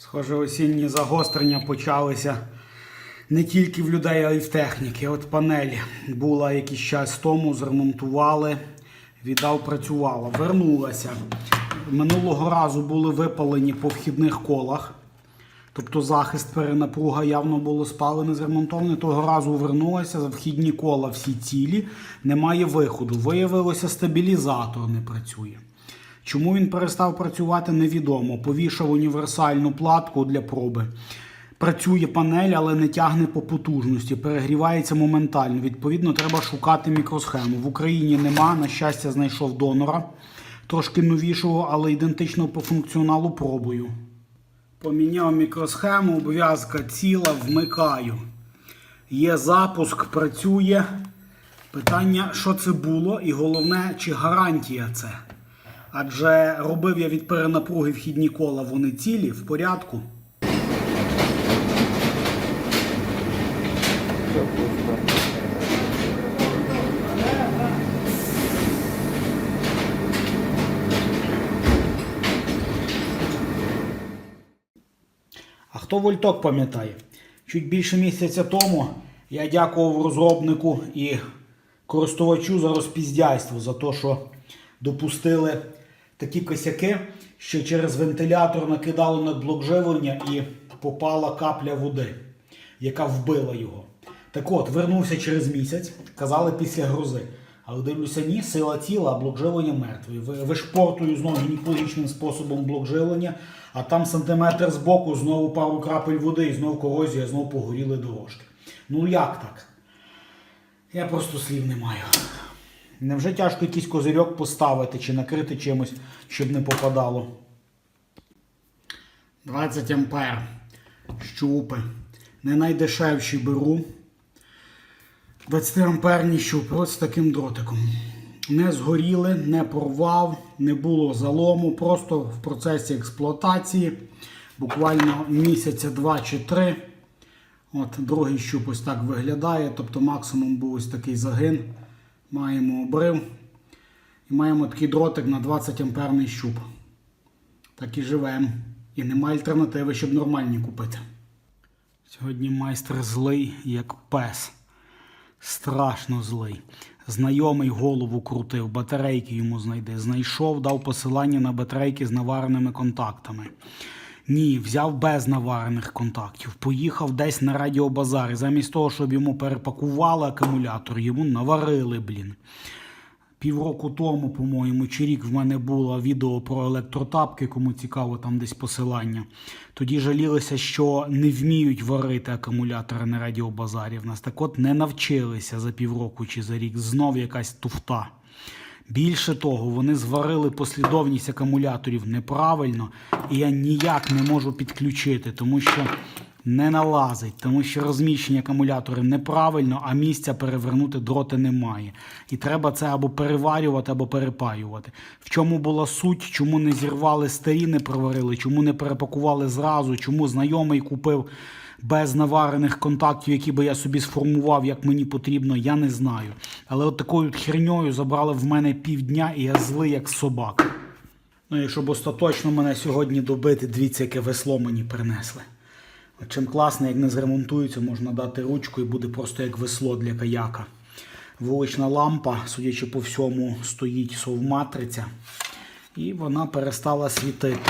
Схоже, осінні загострення почалися не тільки в людей, а й в техніки. От панель була якийсь час тому, зремонтували, віддав, працювала, вернулася. Минулого разу були випалені по вхідних колах. Тобто захист перенапруга явно було спалене, зремонтоване. Того разу вернулося, вхідні кола всі цілі, немає виходу. Виявилося, стабілізатор не працює. Чому він перестав працювати, невідомо. Повішав універсальну платку для проби. Працює панель, але не тягне по потужності, перегрівається моментально. Відповідно, треба шукати мікросхему. В Україні нема. На щастя, знайшов донора. Трошки новішого, але ідентичного по функціоналу пробую. Поміняв мікросхему, обв'язка ціла, вмикаю. Є запуск, працює. Питання, що це було, і головне, чи гарантія це. Адже робив я від перенапруги вхідні кола, вони цілі, в порядку. А хто вольток пам'ятає? Чуть більше місяця тому я дякував розробнику і користувачу за розпіздяйство, за те, що допустили такі косяки, що через вентилятор накидало на блок і попала капля води, яка вбила його. Так от, вернувся через місяць, казали після грози. Але дивлюся, ні, сила тіла, а блок живлення мертвий. Вишпортую знову гінекологічним способом блок живлення, а там сантиметр збоку знову пару крапель води і знову корозія, знову погоріли дорожки. Ну як так? Я просто слів не маю. Невже тяжко якийсь козирьок поставити чи накрити чимось, щоб не попадало? 20 ампер. Щупи. Не найдешевші беру. 20 амперні щупи. Ось з таким дротиком. Не згоріли, не порвав, не було залому. Просто в процесі експлуатації. Буквально місяця два чи три. От Другий щуп ось так виглядає. Тобто максимум був ось такий загин. Маємо обрив. І маємо такий дротик на 20 амперний щуп. Так і живемо. І немає альтернативи, щоб нормальні купити. Сьогодні майстер злий, як пес. Страшно злий. Знайомий голову крутив, батарейки йому знайде. Знайшов, дав посилання на батарейки з навареними контактами. Ні, взяв без наварених контактів. Поїхав десь на радіобазар. І замість того, щоб йому перепакували акумулятор, йому наварили, блін. Півроку тому, по-моєму, чи рік в мене було відео про електротапки, кому цікаво, там десь посилання. Тоді жалілися, що не вміють варити акумулятори на радіобазарі. В нас так от не навчилися за півроку чи за рік. Знов якась туфта. Більше того, вони зварили послідовність акумуляторів неправильно, і я ніяк не можу підключити, тому що не налазить, тому що розміщення акумулятора неправильно, а місця перевернути дроти немає. І треба це або переварювати, або перепаювати. В чому була суть, чому не зірвали старі, не проварили, чому не перепакували зразу, чому знайомий купив без наварених контактів, які би я собі сформував, як мені потрібно, я не знаю. Але от такою херньою забрали в мене півдня, і я злий, як собака. Ну і щоб остаточно мене сьогодні добити, дивіться, яке весло мені принесли. Чим класно, як не зремонтується, можна дати ручку і буде просто як весло для каяка. Вулична лампа, судячи по всьому, стоїть совматриця. І вона перестала світити.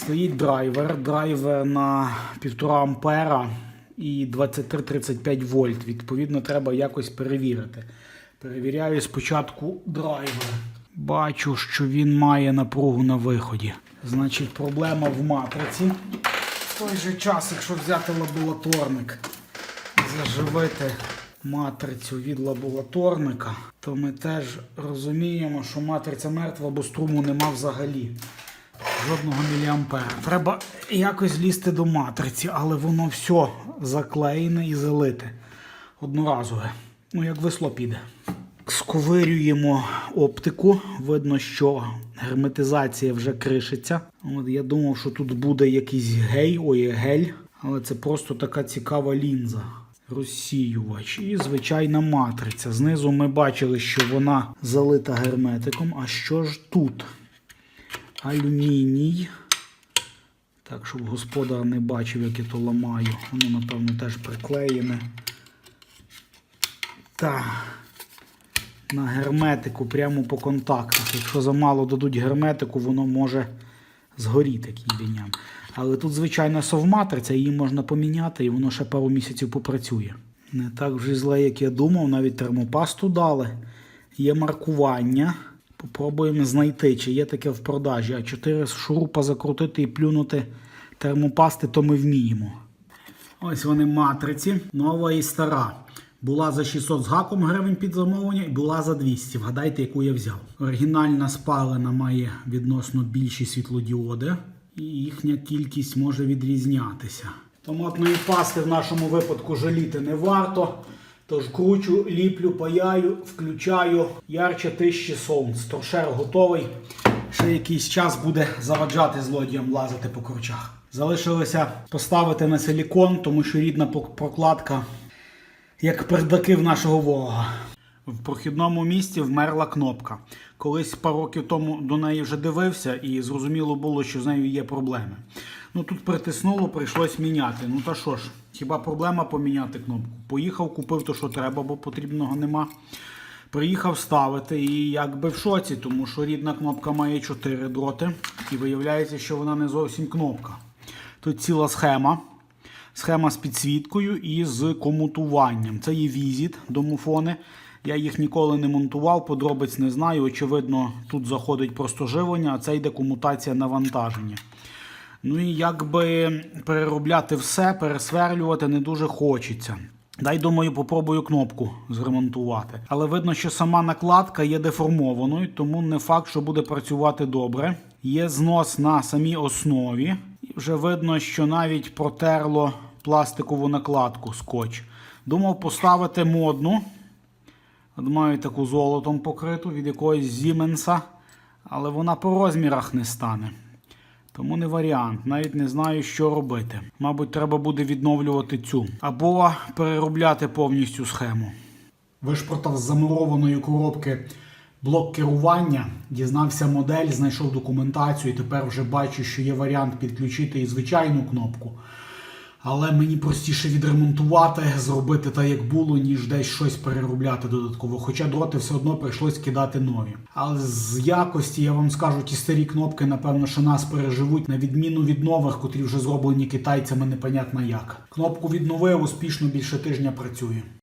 Стоїть драйвер. Драйвер на 1,5 ампера і 23-35 вольт. Відповідно, треба якось перевірити. Перевіряю спочатку драйвер. Бачу, що він має напругу на виході. Значить, проблема в матриці. В той же час, якщо взяти лабораторник, заживити матрицю від лабораторника, то ми теж розуміємо, що матриця мертва, бо струму нема взагалі. Жодного міліампера. Треба якось лізти до матриці, але воно все заклеєне і залите. Одноразове. Ну, як весло піде. Сковирюємо оптику. Видно, що герметизація вже кришиться. Я думав, що тут буде якийсь гей, ой, гель, але це просто така цікава лінза. Розсіювач і звичайна матриця. Знизу ми бачили, що вона залита герметиком. А що ж тут? Алюміній. Так, щоб господар не бачив, як я то ламаю. Воно, напевно, теж приклеєне. Так. На герметику прямо по контактах. Якщо замало дадуть герметику, воно може згоріти кібіням. Але тут звичайна совматриця, її можна поміняти, і воно ще пару місяців попрацює. Не так вже зле, як я думав, навіть термопасту дали. Є маркування. Попробуємо знайти, чи є таке в продажі. А 4 шурупа закрутити і плюнути термопасти, то ми вміємо. Ось вони матриці, нова і стара. Була за 600 з гаком гривень під замовлення і була за 200. Вгадайте, яку я взяв. Оригінальна спалена має відносно більші світлодіоди, і їхня кількість може відрізнятися. Томатної пасти в нашому випадку жаліти не варто. Тож кручу, ліплю, паяю, включаю ярче 1000 сонць. Торшер готовий. Ще якийсь час буде заваджати злодіям лазити по кручах. Залишилося поставити на силікон, тому що рідна прокладка як пердаки в нашого ворога. В прохідному місці вмерла кнопка. Колись пару років тому до неї вже дивився, і зрозуміло було, що з нею є проблеми. Ну тут притиснуло, прийшлось міняти. Ну та що ж, хіба проблема поміняти кнопку? Поїхав, купив то, що треба, бо потрібного нема. Приїхав ставити і якби в шоці, тому що рідна кнопка має 4 дроти, і виявляється, що вона не зовсім кнопка. Тут ціла схема. Схема з підсвіткою і з комутуванням. Це є візит, домофони. Я їх ніколи не монтував, подробиць не знаю. Очевидно, тут заходить просто живлення, а це йде комутація навантаження. Ну і якби переробляти все, пересверлювати не дуже хочеться. Дай, думаю, попробую кнопку зремонтувати. Але видно, що сама накладка є деформованою, тому не факт, що буде працювати добре. Є знос на самій основі. І вже видно, що навіть протерло пластикову накладку скотч. Думав поставити модну. От маю таку золотом покриту від якогось Зіменса, але вона по розмірах не стане. Тому не варіант, навіть не знаю, що робити. Мабуть, треба буде відновлювати цю або переробляти повністю схему. Вишпортав з замурованої коробки блок керування, дізнався модель, знайшов документацію і тепер вже бачу, що є варіант підключити і звичайну кнопку. Але мені простіше відремонтувати, зробити так, як було, ніж десь щось переробляти додатково. Хоча дроти все одно прийшлось кидати нові. Але з якості я вам скажу, ті старі кнопки, напевно, що нас переживуть на відміну від нових, котрі вже зроблені китайцями непонятно як. Кнопку відновив, успішно більше тижня працює.